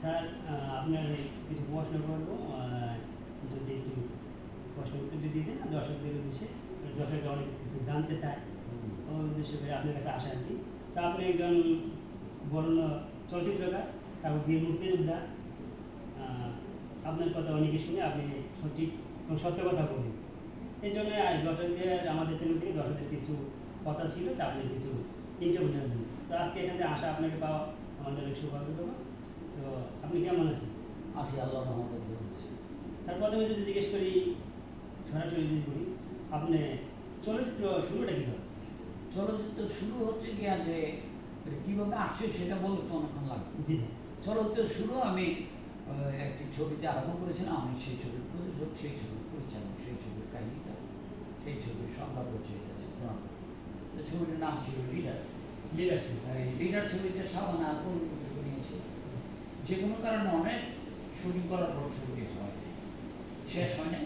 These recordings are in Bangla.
স্যার আপনার কিছু প্রশ্ন করব যদি একটু প্রশ্ন উত্তর দিয়ে দিতেন না দর্শকদের উদ্দেশ্যে দর্শকরা অনেক কিছু জানতে চায় উদ্দেশ্যে করে আপনার কাছে আসা আর কি। তা আপনি একজন বরণ চলচ্চিত্রকার তারপর বীর মুক্তিযোদ্ধা আপনার কথা অনেকে শুনে আপনি সঠিক এবং সত্য কথা বলেন এই জন্য আজ দর্শকদের আমাদের চ্যানেল থেকে দর্শকদের কিছু কথা ছিল তা আপনি কিছু ইন্টারভিউ নেওয়ার জন্য। তো আজকে এখানে আসা আপনাকে পাওয়া আমাদের অনেক সৌভাগ্য তো আপনি কেমন আছেন? আসি আল্লাহ রহমতের বলেছি স্যার প্রথমে যদি জিজ্ঞেস করি সরাসরি যদি করি আপনি চলচ্চিত্র শুরুটা কীভাবে? চলচ্চিত্র শুরু হচ্ছে গিয়া যে কীভাবে আসছে সেটা বলতে তো অনেকক্ষণ লাগবে। জি চলচ্চিত্র শুরু আমি একটি ছবিতে আরম্ভ করেছিলাম। আমি সেই ছবির প্রযোজক সেই ছবির পরিচালক সেই ছবির কাহিনীটা সেই ছবির সংবাদ রচয়িতা চিত্রনাট্য ছবিটার নাম ছিল লিডার লিডারশিপ এই লিডার ছবিতে সাবানা নিয়েছে যে কোনো কারণে অনেক শুটিং করার পর ছবিটি হয়। শেষ হয় না।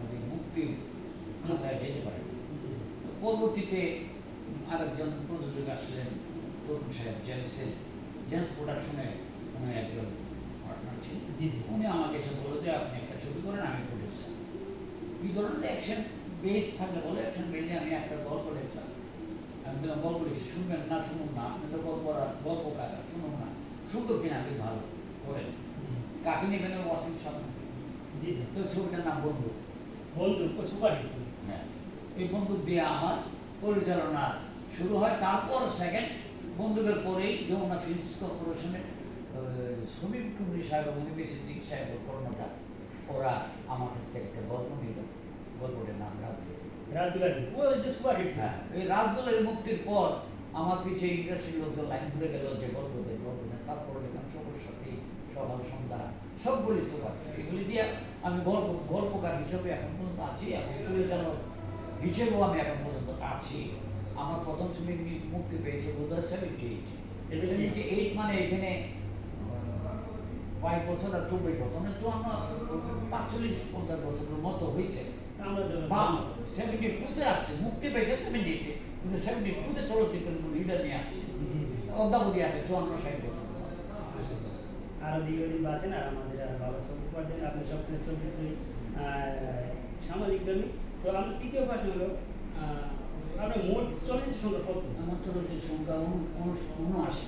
মানে মুক্তির খাতায় যেতে পারে পরবর্তীতে আরেকজন প্রযোজক আসলেন তরুণ সাহেব জেমসের জেমস প্রোডাকশনে উনি একজন পার্টনার ছিলেন। উনি আমাকে এসে বলল যে আপনি একটা ছবি করেন আমি প্রডিউসার কি ধরনের অ্যাকশন বেস থাকলে বলে অ্যাকশন বেজে আমি একটা গল্প লিখলাম আমি বললাম গল্প লিখছি শুনবেন? না শুনুন না। আপনি তো গল্প গল্প কাকা শুনুন না। সুন্দর কিনা আপনি ভালো। করেন কাকে নেবেন ওয়াসিম সামনে জি জি। তো ছবিটার নাম বন্ধু। বন্ধু সুপার হিট হ্যাঁ। এই বন্দুক দিয়ে আমার পরিচালনা শুরু হয় তারপর সেকেন্ড বন্দুকের পরেই যমুনা ফিল্মস কর্পোরেশনের সমীপ টুমরি সাহেব এবং নিবি সিদ্দিক সাহেবের কর্মটা ওরা আমার কাছ থেকে একটা গল্প নিল। গল্পটার নাম রাজদুল রাজদুলারি ও এটা সুপার। হিট হ্যাঁ এই রাজদুলের মুক্তির পর আমার পিছিয়ে ইন্ডাস্ট্রির লোকজন লাইন ঘুরে গেল যে গল্প দেয় গল্প দেয় তারপর লিখলাম সবুজ সাথী সকাল সন্ধ্যা সবগুলি সুপার এগুলি দিয়ে আমি গল্প গল্পকার হিসেবে এখন পর্যন্ত আছি এবং পরিচালক হিসেবেও আমি এখন পর্যন্ত আছি। আমার প্রথম ছবি মুক্তি পেয়েছে বোধ হয় সেভেন্টি এইট সেভেন্টি এইট মানে এখানে কয়েক বছর আর চব্বিশ বছর মানে চুয়ান্ন পাঁচচল্লিশ পঞ্চাশ বছরের মতো হয়েছে সেভেন্টি টুতে আসছে মুক্তি পেয়েছে সেভেন্টি এইটে কিন্তু সেভেন্টি টুতে চলচ্চিত্রের লিডার নিয়ে আসছে। অদ্যাবধি আছে চুয়ান্ন ষাট বছর। আরও দীর্ঘদিন বাঁচেন আর আমাদের আর ভালো ছবি করতেন আপনি সব কিছু সামাজিক কর্মী তো আমার তৃতীয় প্রশ্ন হলো আপনার মোট চলচ্চিত্র সংখ্যা কত? আমার চলচ্চিত্র সংখ্যা উন- উন- উনআশি।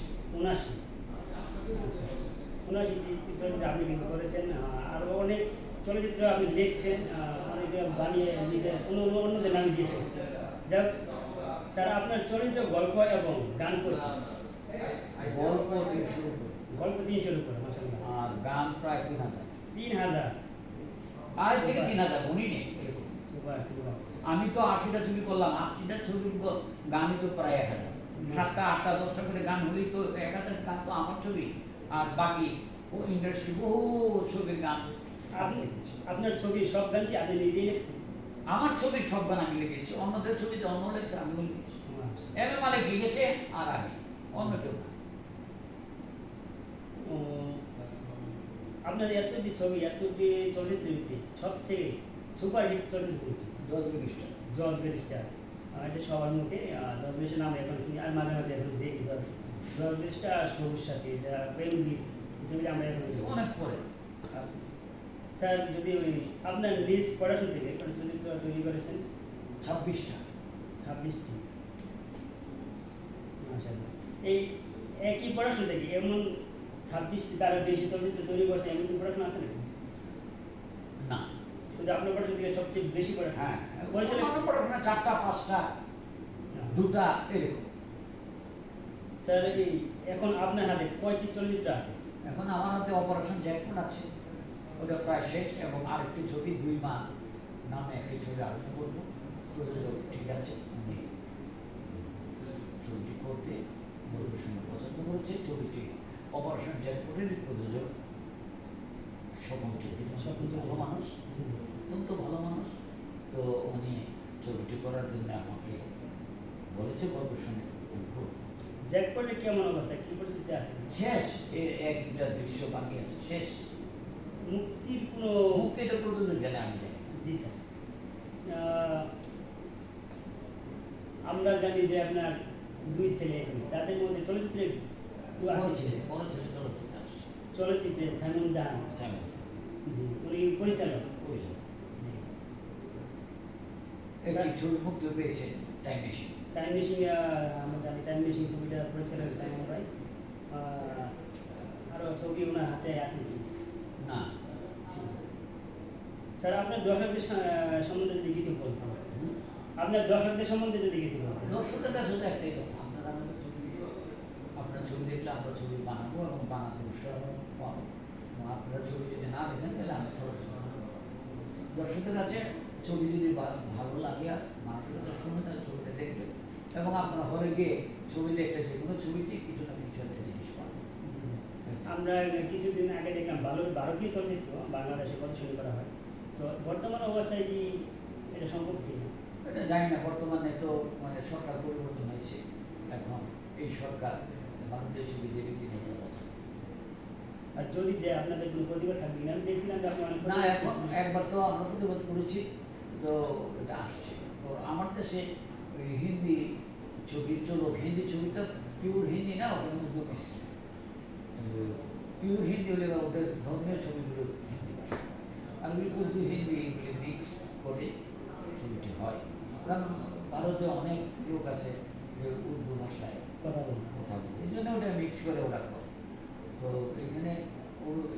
আচ্ছা। উনাশি চলচ্চিত্র আপনি কিন্তু করেছেন আহ, আরও অনেক চলচ্চিত্র আপনি দেখছেন আহ, অনেকে বানিয়ে নিজে অন্য অন্য- অন্যদের নামে দিয়েছেন। যাক স্যার আপনার চলচ্চিত্র গল্প এবং গান করে গল্প থেকে শুরু করে গল্প তিনশোর উপরে আর গান প্রায় তিন হাজার। তিন হাজার? আজ থেকে তিন হাজার উনি নেই আমি তো আশিটা ছবি করলাম আশিটা ছবির গানই তো প্রায় এক হাজার। সাতটা আটটা দশটা করে গান হলেই তো এক হাজার গান তো আমার ছবি। আর বাকি ও ইন্ডাস্ট্রি বহু ছবির গান। আপনি আপনার ছবি সব গান কি আপনি নিজেই লিখছেন? আমার ছবির সব গান আমি লিখেছি অন্যদের ছবিতে অন্য লেখছে আমিও লিখেছি আচ্ছা। এম এ মালিক লিখেছে আর আমি অন্য কেউ না। আপনার এতটি ছবি এতটি সবচেয়ে চলচ্চিত্র? দশ বিশটা জজ ব্যারিস্টার। এটা সবার মুখে জজ ব্যারিস্টার নাম এখন শুনি আর মাঝে মাঝে এখন দেখি জজ। জজ ব্যারিস্টার সবুজ সাথী যা প্রেম গীত ছবিটা আমরা এখন অনেক পরে। আহ, স্যার যদি ওই আপনার নিজ পড়াশোনা থেকে কোনো চরিত্র তৈরি করেছেন ছাব্বিশটা। ছাব্বিশটি। এই একই পড়াশোনা থেকে এমন ছাব্বিশটি তার বেশি চলচ্চিত্র তৈরি করছে এমন কি পড়াশোনা আছে নাকি? না। শুধু আপনার পড়াশোনা থেকে সবচেয়ে বেশি পড়াশোনা? হ্যাঁ অন্য পড়াশোনা চারটা পাঁচটা দুটা এরকম। স্যার এই এখন আপনার হাতে কয়টি চলচ্চিত্র আছে? এখন আমার হাতে অপারেশন জ্যাকপট আছে। ওটা প্রায় শেষ এবং আরেকটি ছবি দুই মা নামে একটি ছবি আরম্ভ করব। প্রযোজক ঠিক আছে উনি ছবিটি করবে গল্পের পছন্দ করেছে ছবিটি অপারেশন জ্যাকপটের প্রযোজক স্বপন চৌধুরী ভালো মানুষ অত্যন্ত ভালো মানুষ। তো উনি ছবিটি করার জন্য আমাকে বলেছে করব। জ্যাকপটে কেমন অবস্থা? কি পরিস্থিতি আছে? শেষ এক দুটা দৃশ্য বাকি আছে শেষ। মুক্তির কোনো মুক্তিটা প্রযোজক জানে আমি জানি। জি স্যার। আমরা জানি যে আপনার দুই ছেলে তাদের মধ্যে চলচ্চিত্রে তো বড় আসছে। ছেলে বড় ছেলে চলচ্চিত্রে চলচ্চিত্রে সাইমন জান জি উনি পরিচালক। পরিচালক। একটি ছবি মুক্তি পেয়েছে টাইম মেশিন টাইম মেশিন আমরা জানি টাইম মেশিন ছবিটা পরিচালক সাইমন ভাই ছবি ওনার হাতে আছে কি? না ঠিক আছে। স্যার আপনার দর্শকদের সম্বন্ধে যদি কিছু বলতে হুম? আপনার দর্শকদের সম্বন্ধে যদি কিছু বলতেন দর্শকের কাছে তো একটাই কথা আপনারা আমাদের ছবি আপনার ছবি দেখলে আমরা ছবি বানাবো এবং বানাতে উৎসাহ পাবো। আপনারা ছবি যদি না দেখেন তাহলে আমি চলচ্চিত্র বানাবো কাছে ছবি যদি ভালো লাগে আর মানুষের কাছে শুনে তাহলে ছবিটা দেখবে এবং আপনারা হলে গিয়ে ছবি দেখলে যে কোনো ছবিতে কিছু না কিছু একটা জিনিস পাবেন। আমরা কিছুদিন আগে দেখলাম ভালো ভারতীয় চলচ্চিত্র বাংলাদেশে প্রদর্শনী করা হয়। তো বর্তমান অবস্থায় কি এটা সম্ভব কি? না এটা জানি না বর্তমানে তো মানে সরকার পরিবর্তন হয়েছে। এখন এই সরকার ভারতীয় ছবি দেবে কিনে যাবে আর যদি দেয় আপনাদের কোনো প্রতিভা থাকবে কিনা আমি দেখছিলাম যে আপনি না এখন একবার তো আমরা প্রতিবাদ করেছি তো এটা আসছে। তো আমার দেশে হিন্দি ছবি চলো হিন্দি ছবি তো পিওর হিন্দি না উর্দু মিশ্র পিওর হিন্দি হলে ওদের ধর্মীয় ছবিগুলো আর উর্দু, হিন্দি মিক্স করে ছবিটি হয়। কারণ ভারতে অনেক লোক আছে যে উর্দু ভাষায় কথা বলুন কথা বলে। এই জন্য ওটা মিক্স করে ওরা করে। তো এখানে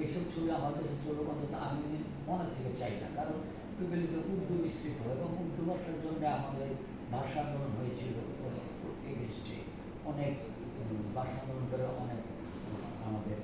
এইসব ছবি আমাদের দেশের ছবি অন্তত আমি মনের থেকে চাই না। কারণ ওইগুলি তো উর্দু মিশ্রিত এবং উর্দু ভাষার জন্য আমাদের ভাষা আন্দোলন হয়েছিল এগেনস্টে। অনেক ভাষা আন্দোলন করে অনেক আমাদের